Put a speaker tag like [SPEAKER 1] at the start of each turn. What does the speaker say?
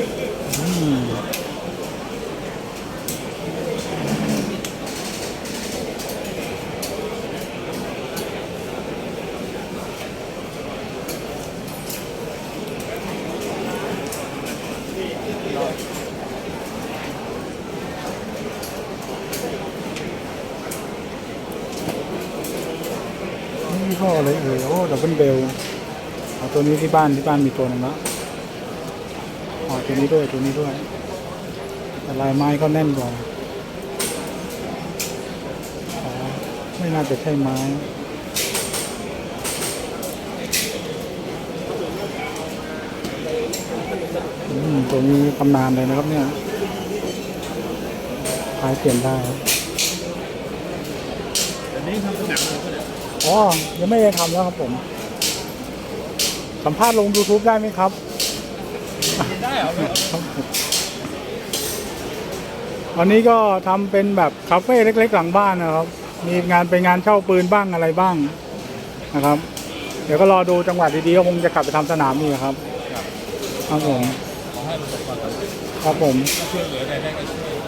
[SPEAKER 1] นี่ก็อะไรเอ่ยโอ้ดับเบิลเบลเอาตัวนี้ที่บ้านที่บ้านมีตัวหนึงแล้ว อตัวนี้ด้วยตัวนี้ด้วย แต่ลายไม้ก็แน่นกว่าอ๋อไม่น่าจะใช่ไม้อืมตัวนี้ตำนานเลยนะครับเนี่ยขายเปลี่ยนได้
[SPEAKER 2] อันนี้ทำสนามเลยเนี่ย
[SPEAKER 1] อ๋อ ยังไม่ได้ทำแล้วครับผม สัมภาษณ์ลง YouTube ได้ไหมครับ
[SPEAKER 2] ได้เหรอ
[SPEAKER 1] วันนี้ก็ทำเป็นแบบคาเฟ่เล็ก ๆ หลังบ้านนะครับ มีงานไปงานเช่าปืนบ้างอะไรบ้างนะครับ เดี๋ยวก็รอดูจังหวัดดีๆก็คงจะกลับไปทำสนามนี่ครับ ครับผม
[SPEAKER 2] ขอให้ประสบความสำเร็จ
[SPEAKER 1] ครับผม
[SPEAKER 2] ช่วยเหลือใดได้ก็ช่วย